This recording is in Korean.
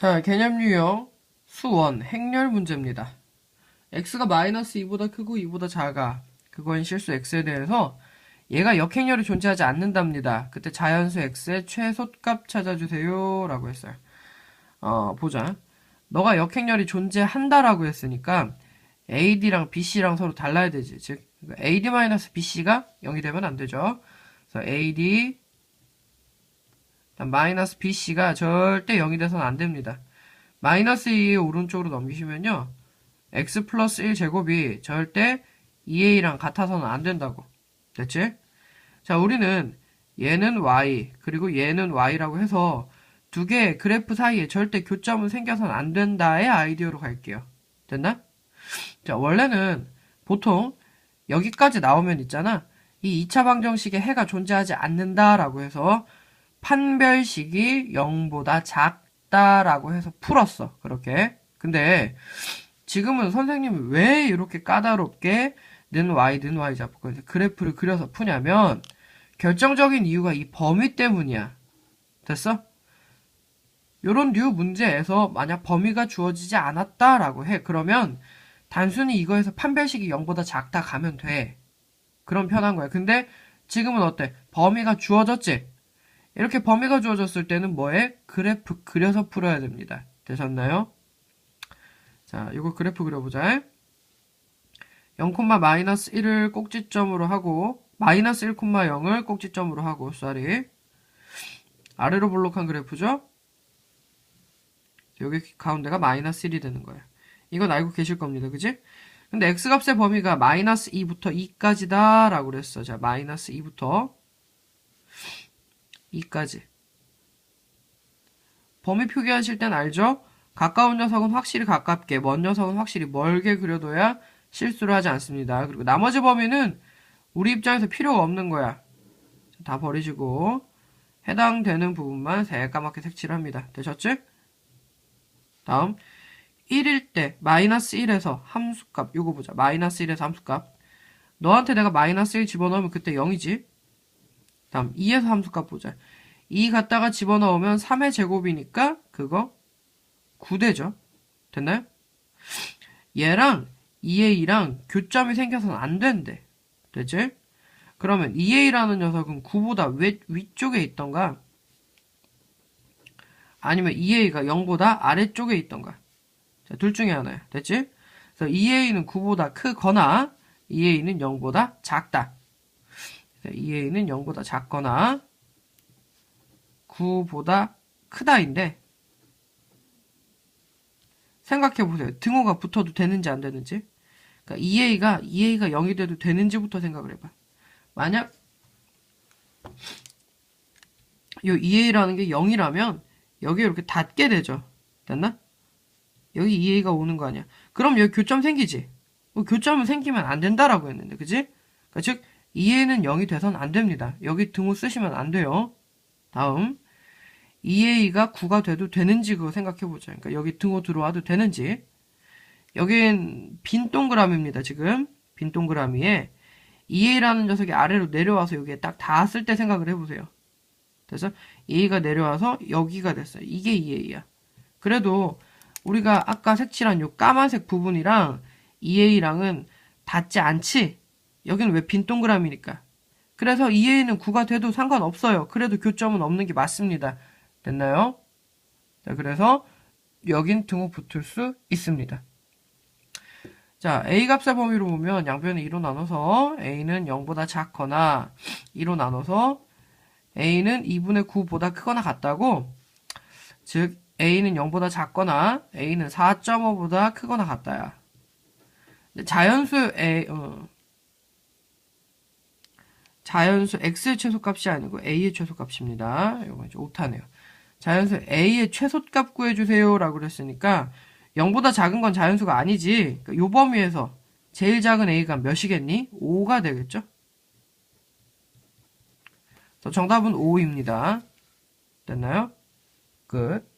자, 개념 유형 수원 행렬 문제입니다. x가 마이너스 2보다 크고 2보다 작아. 그거인 실수 x에 대해서 얘가 역행렬이 존재하지 않는답니다. 그때 자연수 x의 최소값 찾아주세요. 라고 했어요. 어, 보자. 너가 역행렬이 존재한다라고 했으니까 AD랑 BC랑 서로 달라야 되지. 즉, AD-BC가 0이 되면 안 되죠. 그래서 AD 마이너스 BC가 절대 0이 돼서는 안 됩니다. 마이너스 2의 오른쪽으로 넘기시면요. x 플러스 1 제곱이 절대 2a랑 같아서는 안 된다고. 됐지? 자, 우리는 얘는 y, 그리고 얘는 y라고 해서 두 개의 그래프 사이에 절대 교점은 생겨서는 안 된다의 아이디어로 갈게요. 됐나? 자, 원래는 보통 여기까지 나오면 있잖아. 이 2차 방정식에 해가 존재하지 않는다라고 해서 판별식이 0보다 작다라고 해서 풀었어. 그렇게. 근데 지금은 선생님이 왜 이렇게 까다롭게 는 y, 는 y 잡고 그래프를 그려서 푸냐면 결정적인 이유가 이 범위 때문이야. 됐어? 요런 류 문제에서 만약 범위가 주어지지 않았다라고 해. 그러면 단순히 이거에서 판별식이 0보다 작다 가면 돼. 그럼 편한 거야. 근데 지금은 어때? 범위가 주어졌지? 이렇게 범위가 주어졌을 때는 뭐해? 그래프 그려서 풀어야 됩니다. 되셨나요? 자, 이거 그래프 그려보자. 0, 마이너스 1을 꼭지점으로 하고 마이너스 1, 0을 꼭지점으로 하고 쏘리 아래로 볼록한 그래프죠? 여기 가운데가 마이너스 1이 되는 거예요. 이건 알고 계실 겁니다. 그지? 근데 x값의 범위가 마이너스 2부터 2까지다 라고 그랬어. 자, 마이너스 2부터 2까지. 범위 표기하실 땐 알죠? 가까운 녀석은 확실히 가깝게, 먼 녀석은 확실히 멀게 그려둬야 실수를 하지 않습니다. 그리고 나머지 범위는 우리 입장에서 필요가 없는 거야. 다 버리시고 해당되는 부분만 새까맣게 색칠을 합니다. 되셨지? 다음 1일 때 마이너스 1에서 함수값 요거 보자. 마이너스 1에서 함수값 너한테 내가 마이너스 1 집어넣으면 그때 0이지? 다음 2에서 함수값 보자. 2 갖다가 집어넣으면 3의 제곱이니까 그거 9되죠. 됐나요? 얘랑 2a랑 교점이 생겨서는 안 된대. 됐지? 그러면 2a라는 녀석은 9보다 위, 위쪽에 있던가 아니면 2a가 0보다 아래쪽에 있던가 자, 둘 중에 하나야. 됐지? 그래서 2a는 9보다 크거나 2a는 0보다 작다. 2a는 0보다 작거나 9보다 크다인데 생각해 보세요. 등호가 붙어도 되는지 안 되는지. 그러니까 2a가 2a가 0이 돼도 되는지부터 생각을 해봐. 만약 이 2a라는 게 0이라면 여기 이렇게 닿게 되죠. 됐나? 여기 2a가 오는 거 아니야. 그럼 여기 교점 생기지. 뭐 교점은 생기면 안 된다라고 했는데, 그지? 그러니까 즉 2a는 0이 돼선 안 됩니다. 여기 등호 쓰시면 안 돼요. 다음 2a가 9가 돼도 되는지 그거 생각해 보자. 그러니까 여기 등호 들어와도 되는지. 여긴 빈 동그라미입니다. 지금 빈 동그라미에 2a라는 녀석이 아래로 내려와서 여기에 딱 닿았을 때 생각을 해보세요. 그래서 2a가 내려와서 여기가 됐어요. 이게 2a야. 그래도 우리가 아까 색칠한 요 까만색 부분이랑 2a랑은 닿지 않지? 여기는 왜 빈 동그라미니까. 그래서 2a는 9가 돼도 상관없어요. 그래도 교점은 없는 게 맞습니다. 됐나요? 자, 그래서 여긴 등호 붙을 수 있습니다. 자, a 값의 범위로 보면 양변을 2로 나눠서 a는 0보다 작거나 2로 나눠서 a는 2분의 9보다 크거나 같다고 즉 a는 0보다 작거나 a는 4.5보다 크거나 같다야. 자연수 a 어, 자연수 x의 최소값이 아니고 a의 최소값입니다. 이거 이제 오타네요. 자연수 a의 최소값 구해주세요 라고 그랬으니까 0보다 작은 건 자연수가 아니지. 그러니까 요 범위에서 제일 작은 a가 몇이겠니? 5가 되겠죠? 정답은 5입니다. 됐나요? 끝.